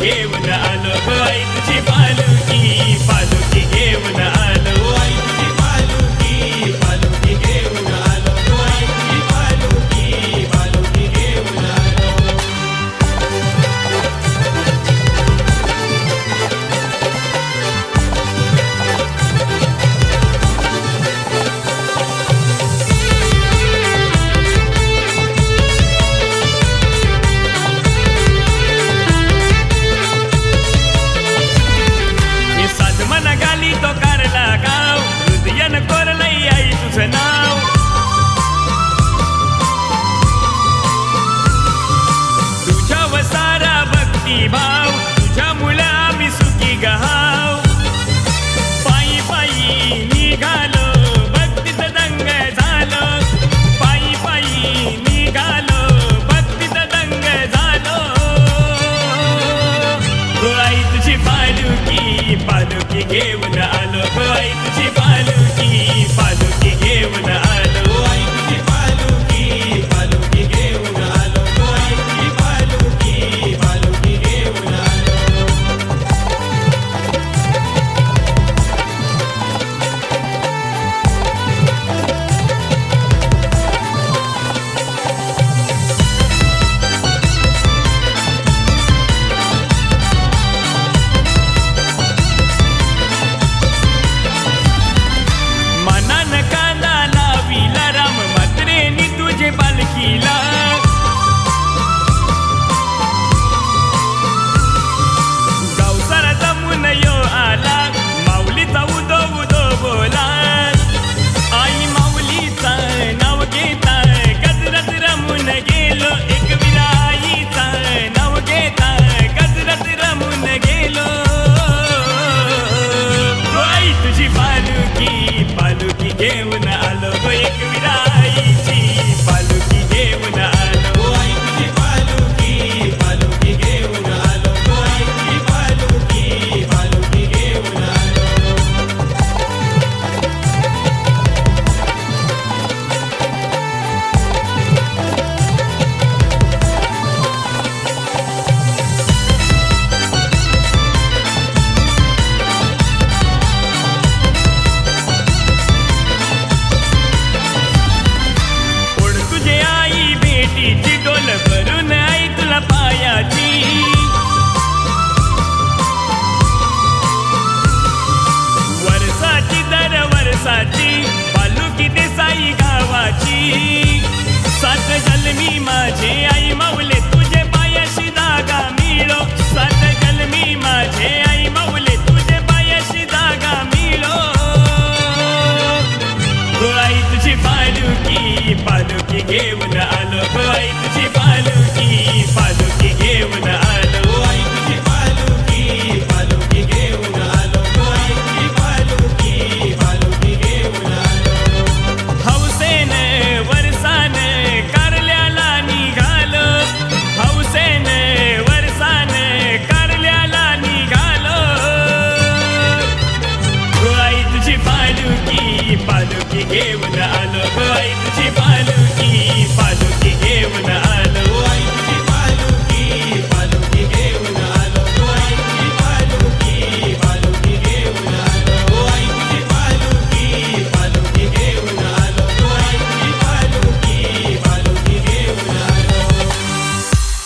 घेऊन आलो ऐकची घेऊन आलो. ऐकची बाल la घेऊन आलो गो घेऊन आलो बाईची पालकी